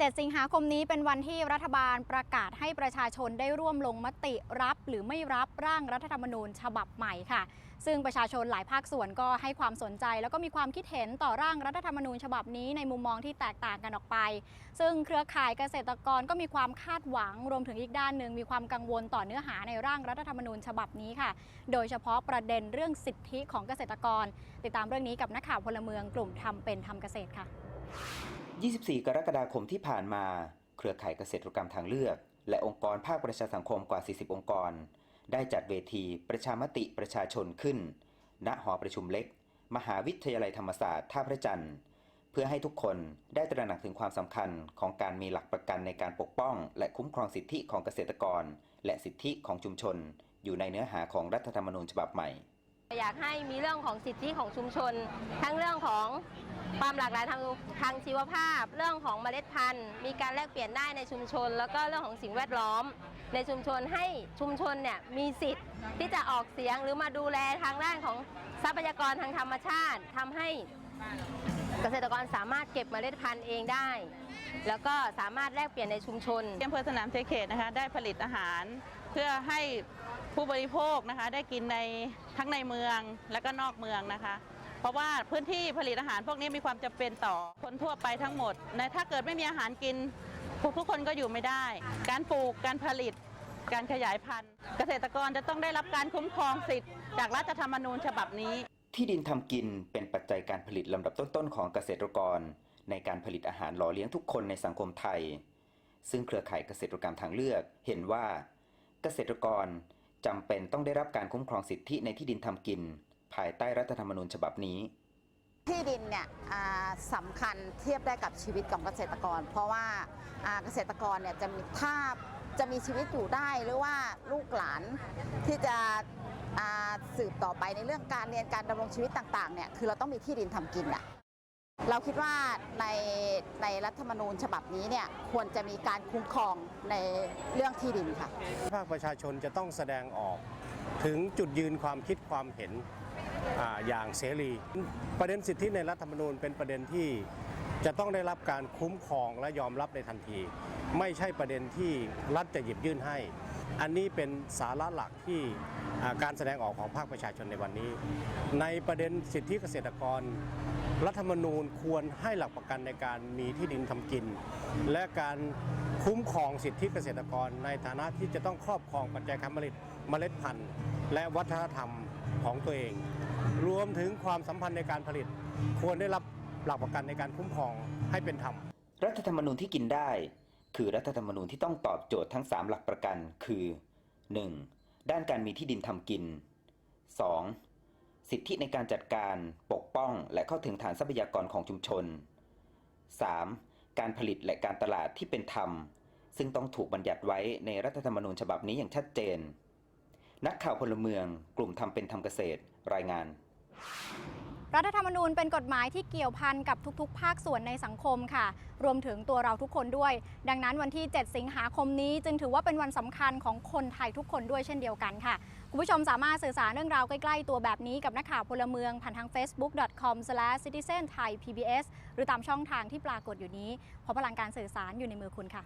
7 สิงหาคมนี้เป็นวันที่รัฐบาลประกาศให้ประชาชนได้ร่วมลงมติรับ หรือไม่รับร่างรัฐธรรมนูญฉบับใหม่ค่ะ ซึ่งประชาชนหลายภาคส่วนก็ให้ความสนใจ แล้วก็มีความคิดเห็นต่อร่างรัฐธรรมนูญฉบับนี้ในมุมมองที่แตกต่างกันออกไป ซึ่งเครือข่ายเกษตรกรก็มีความคาดหวังรวมถึงอีกด้านหนึ่งมีความกังวลต่อเนื้อหาในร่างรัฐธรรมนูญฉบับนี้ค่ะ โดยเฉพาะประเด็นเรื่องสิทธิของเกษตรกร ติดตามเรื่องนี้กับนักข่าวพลเมืองกลุ่มทำเป็นทำเกษตรค่ะ 24 กรกฎาคมที่ผ่านมา เครือข่ายเกษตรกรรมทางเลือก และองค์กรภาคประชาสังคมกว่า 40 องค์กร ได้จัดเวทีประชามติประชาชนขึ้น ณหอประชุมเล็ก มหาวิทยาลัยธรรมศาสตร์ท่าพระจันทร์ เพื่อให้ทุกคนได้ตระหนักถึงความสำคัญของการมีหลักประกันในการปกป้อง และคุ้มครองสิทธิของเกษตรกร และสิทธิของชุมชน อยู่ในเนื้อหาของรัฐธรรมนูญฉบับใหม่ อยากให้มีเรื่องของสิทธิของชุมชน ทั้งเรื่องของความหลากหลายทางทางชีวภาพ เรื่องของเมล็ดพันธุ์ มีการแลกเปลี่ยนได้ในชุมชน แล้วก็เรื่องของสิ่งแวดล้อม ในชุมชนให้ชุมชนเนี่ยมีสิทธิ์ที่จะออกเสียงหรือมาดูแลทางด้านของทรัพยากรทางธรรมชาติทำให้เกษตรกรสามารถเก็บเมล็ดพันธุ์เองได้ แล้วก็สามารถแลกเปลี่ยนในชุมชนอำเภอสนามชัยเขตนะคะได้ผลิตอาหารเพื่อให้ ผู้บริโภคนะคะได้กินในทั้งในเมืองและก็นอกเมืองนะคะ เพราะว่าพื้นที่ผลิตอาหารพวกนี้มีความจำเป็นต่อคนทั่วไปทั้งหมดในถ้าเกิดไม่มีอาหารกินทุกทุกคนก็อยู่ไม่ได้ การปลูกการผลิตการขยายพันธุ์ เกษตรกรจะต้องได้รับการคุ้มครองสิทธิ์ จากรัฐธรรมนูญฉบับนี้ ที่ดินทำกินเป็นปัจจัยการผลิตลำดับต้นๆของเกษตรกร ในการผลิตอาหารหล่อเลี้ยงทุกคนในสังคมไทย ซึ่งเครือข่ายเกษตรกรรมทางเลือกเห็นว่า เกษตรกร จำเป็นต้องได้รับการคุ้มครองสิทธิในที่ดินทำกิน ภายใต้รัฐธรรมนูญฉบับนี้ ที่ดินเนี่ยอ่าสำคัญเทียบได้กับชีวิตของเกษตรกร เพราะว่าอ่าเกษตรกรเนี่ยจะมีถ้าจะมีชีวิตอยู่ได้หรือว่าลูกหลานที่จะอ่าสืบต่อไปในเรื่องการเรียนการดำรงชีวิตต่างๆเนี่ยคือเราต้องมีที่ดินทำกินอะ เราคิดว่าในในรัฐธรรมนูญฉบับนี้เนี่ยควรจะมีการคุ้มครองในเรื่องที่ดินค่ะ ภาคประชาชนจะต้องแสดงออกถึงจุดยืนความคิดความเห็นออย่างเสรี ประเด็นสิทธิในรัฐธรรมนูญเป็นประเด็นที่จะต้องได้รับการคุ้มครองและยอมรับในทันที ไม่ใช่ประเด็นที่รัฐจะหยิบยื่นให้ อันนี้เป็นสาระหลักที่การแสดงออกของภาคประชาชนในวันนี้ ในประเด็นสิทธิเกษตรกร รัฐธรรมนูญควรให้หลักประกันในการมีที่ดินทำกิน และการคุ้มครองสิทธิเกษตรกร ในฐานะที่จะต้องครอบครองปัจจัยการผลิตเมล็ดพันธุ์ และวัฒนธรรมของตัวเอง รวมถึงความสัมพันธ์ในการผลิต ควรได้รับหลักประกันในการคุ้มครองให้เป็นธรรม รัฐธรรมนูญที่กินได้ คือรัฐธรรมนูญที่ต้องตอบโจทย์ทั้ง 3 หลักประกัน คือ 1. ด้านการมีที่ดินทำกิน 2. สิทธิในการจัดการปกป้องและเข้าถึงฐานทรัพยากรของชุมชน 3. การผลิตและการตลาดที่เป็นธรรม ซึ่งต้องถูกบัญญัติไว้ในรัฐธรรมนูญฉบับนี้อย่างชัดเจน นักข่าวพลเมือง กลุ่มทำเป็นทำเกษตร รายงาน รัฐธรรมนูญเป็นกฎหมายที่เกี่ยวพันกับทุกๆ ภาคส่วนในสังคมค่ะ รวมถึงตัวเราทุกคนด้วย ดังนั้นวันที่ 7 สิงหาคมนี้ จึงถือว่าเป็นวันสำคัญของคนไทยทุกคนด้วยเช่นเดียวกันค่ะ คุณผู้ชมสามารถสื่อสารเรื่องราวใกล้ๆตัวแบบนี้กับนักข่าวพลเมือง ผ่านทาง facebook.com/citizenthaipbs หรือตามช่องทางที่ปรากฏอยู่นี้ เพราะพลังการสื่อสารอยู่ในมือคุณค่ะ